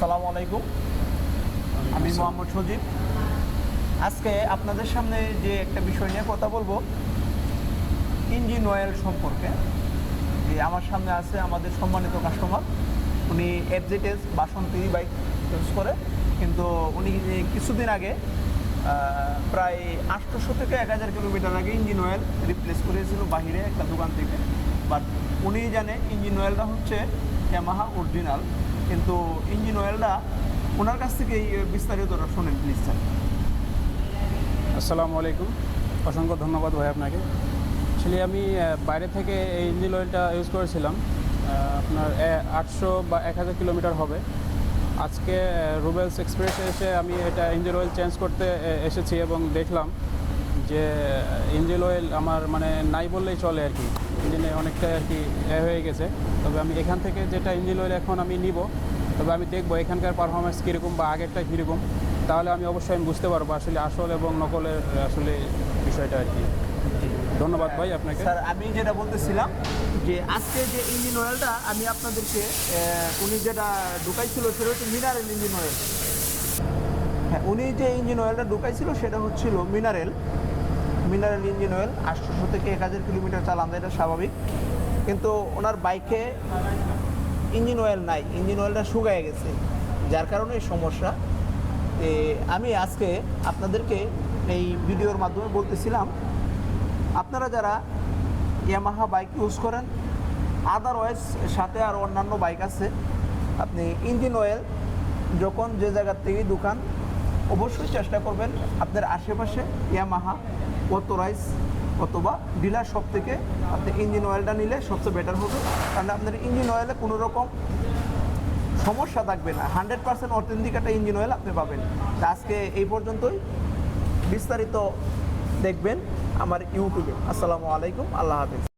আসসালামু আলাইকুম। আমি মোহাম্মদ সজীব। আজকে আপনাদের সামনে যে একটা বিষয় নিয়ে কথা বলব, ইঞ্জিন অয়েল সম্পর্কে। যে আমার সামনে আছে আমাদের সম্মানিত কাস্টমার। উনি এফজেটেস বাসন্তী বাইক ইউজ করে। কিন্তু উনি কিছুদিন আগে প্রায় আটশোশো থেকে এক হাজার কিলোমিটার আগে ইঞ্জিন অয়েল রিপ্লেস করেছিল বাহিরে একটা দোকান থেকে। বাট উনি জানে ইঞ্জিন অয়েলটা হচ্ছে ইয়ামাহা অরিজিনাল কিন্তু ইঞ্জিন অয়েলটা ওনার কাছ থেকেই বিস্তারিত শোনেন প্লিজ স্যার আসসালামু আলাইকুম। অসংখ্য ধন্যবাদ ভাই আপনাকে। অ্যাকচুয়ালি আমি বাইরে থেকে এই ইঞ্জিন অয়েলটা ইউজ করেছিলাম। আপনার আটশো বা এক হাজার কিলোমিটার হবে। আজকে রুবেলস এক্সপ্রেসে এসে আমি এটা ইঞ্জিন অয়েল চেঞ্জ করতে এসেছি এবং দেখলাম যে ইঞ্জিন অয়েল আমার মানে নাই বললেই চলে আর কি। ইঞ্জিনে অনেকটা আর কি হয়ে গেছে। তবে আমি এখান থেকে যেটা ইঞ্জিন অয়েল এখন আমি নিব, তবে আমি দেখব এখানকার পারফরমেন্স কীরকম বা আগেরটা কীরকম। তাহলে আমি অবশ্যই আমি বুঝতে পারব আসলে আসল এবং নকলের আসলে বিষয়টা আর কি ধন্যবাদ ভাই আপনাকে। স্যার, আমি যেটা বলতেছিলাম যে আজকে যে ইঞ্জিন অয়েলটা আমি আপনাদেরকে উনি যেটা ঢুকাইছিল সেটা হচ্ছে মিনারেল ইঞ্জিন অয়েল হ্যাঁ উনি যে ইঞ্জিন অয়েলটা ঢুকাইছিল সেটা হচ্ছিল মিনারেল। মিনারেল ইঞ্জিন অয়েল আটশোশো থেকে এক হাজার কিলোমিটার চালান যায়, এটা স্বাভাবিক। কিন্তু ওনার বাইকে ইঞ্জিন অয়েল নাই ইঞ্জিন অয়েলটা শুকায় গেছে যার কারণে সমস্যা। আমি আজকে আপনাদেরকে এই ভিডিওর মাধ্যমে বলতেছিলাম আপনারা যারা ইয়ামাহা বাইক ইউজ করেন আদারওয়াইজ সাথে আর অন্যান্য বাইক আছে আপনি ইঞ্জিন অয়েল যখন যে জায়গার থেকেই দোকান অবশ্যই চেষ্টা করবেন আপনার আশেপাশে ইয়ামাহা অথরাইজ অথবা ডিলার শপ থেকে আপনি ইঞ্জিন অয়েলটা নিলে সবচেয়ে বেটার হবে। কারণ আপনার ইঞ্জিন অয়েলে কোনো রকম সমস্যা থাকবে না। হান্ড্রেড পার্সেন্ট অথেন্টিক একটা ইঞ্জিন অয়েল আপনি পাবেন। আজকে এই পর্যন্তই। বিস্তারিত দেখবেন আমার ইউটিউবে। আসসালামু আলাইকুম। আল্লাহ হাফিজ।